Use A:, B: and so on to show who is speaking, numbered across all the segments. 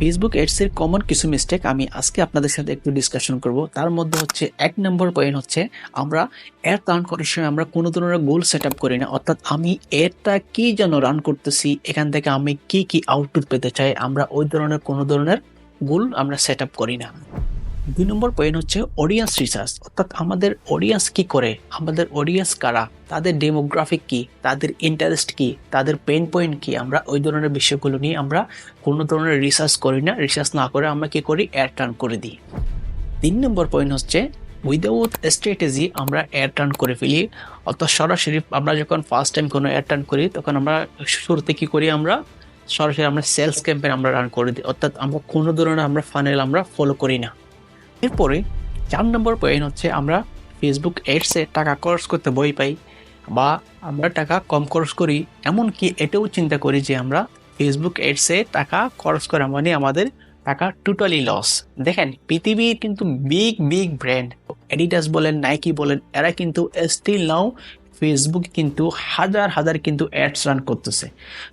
A: Facebook এডসের common কিছু mistake আমি আজকে আপনাদের সাথে একটু ডিসকাশন করব। তার মধ্যে হচ্ছে, এক নম্বর পয়েন্ট হচ্ছে, আমরা অ্যাড রান করার সময় আমরা কোনো ধরনের গোল সেট আপ করি না। অর্থাৎ আমি অ্যাডটা কি যেন রান করতেছি, এখান থেকে আমি কি কি আউটপুট পেতে চাই, আমরা ওই ধরনের কোনো ধরনের গোল আমরা সেট আপ করি না। দুই নম্বর পয়েন্ট হচ্ছে অডিয়েন্স রিসার্চ অর্থাৎ আমাদের অডিয়েন্স কি করে? আমাদের অডিয়েন্স কারা? তাদের ডেমোগ্রাফিক কি? তাদের ইন্টারেস্ট কি? তাদের পেন পয়েন্ট কি? আমরা ওই ধরনের বিষয়গুলো নিয়ে আমরা কোনো ধরনের রিসার্চ করি না। রিসার্চ না করে আমরা কি করি? অ্যাড টার্ন করে দিই। তিন নম্বর পয়েন্ট হচ্ছে উইদাউট স্ট্র্যাটেজি আমরা অ্যাড টার্ন করে ফেলি। অর্থাৎ সরাসরি আমরা যখন ফার্স্ট টাইম কোনো অ্যাড টার্ন করি, তখন আমরা শুরুতে কি করি আমরা? সরাসরি আমরা সেলস ক্যাম্পেন আমরা রান করে দিই। অর্থাৎ আমরা কোনো ধরনের আমরা ফানেল আমরা ফলো করি না। এরপরে চার নম্বর পয়েন্ট হচ্ছে আমরা ফেসবুক এডসে টাকা খরচ করতে বই পাই বা আমরা টাকা কম খরচ করি, এমনকি এটাও চিন্তা করি যে আমরা ফেসবুক এডসে টাকা খরচ করা মানে আমাদের টাকা টোটালি লস দেখেন, পৃথিবীর কিন্তু বিগ বিগ ব্র্যান্ড এডিডাস বলেন নাইকি বলেন, এরা কিন্তু স্টিল নাও ফেসবুক কিন্তু হাজার হাজার কিন্তু অ্যাডস রান করতেছে।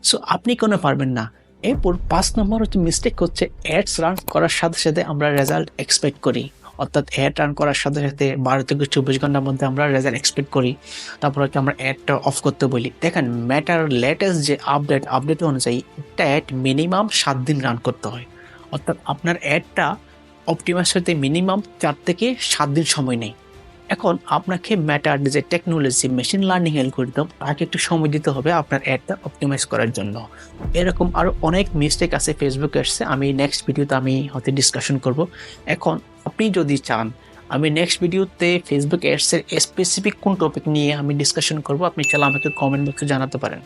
A: সো আপনি কোনো পারবেন না। এরপর পাঁচ নম্বর হচ্ছে মিস্টেক হচ্ছে অ্যাডস রান করার সাথে সাথে আমরা রেজাল্ট এক্সপেক্ট করি। অর্থাৎ অ্যাড রান করার সাথে সাথে বারো থেকে চব্বিশ ঘণ্টার মধ্যে আমরা রেজাল্ট এক্সপেক্ট করি। তারপর হচ্ছে আমরা অ্যাডটা অফ করতে বলি। দেখেন ম্যাটার লেটেস্ট যে আপডেট আপডেট অনুযায়ী একটা অ্যাড মিনিমাম সাত দিন রান করতে হয়। অর্থাৎ আপনার অ্যাডটা অপটিমাইজ হতে মিনিমাম চার থেকে সাত দিন সময় নেই এখন আপনাকে ম্যাটার যে টেকনোলজি মেশিন লার্নিং অ্যালগোরিদম তাকে একটু সময় দিতে হবে আপনার অ্যাডটা অপটিমাইজ করার জন্য। এরকম আরও অনেক মিস্টেক আছে ফেসবুকে আসছে, আমি নেক্সট ভিডিওতে আমি হয়তো ডিসকাশন করব। এখন আপনি যদি চান, আমি নেক্সট ভিডিওতে ফেসবুক অ্যাডসের স্পেসিফিক কোন টপিক নিয়ে আমি ডিসকাশন করব, আপনি চাইলে আমাকে কমেন্ট বক্সে জানাতে পারেন।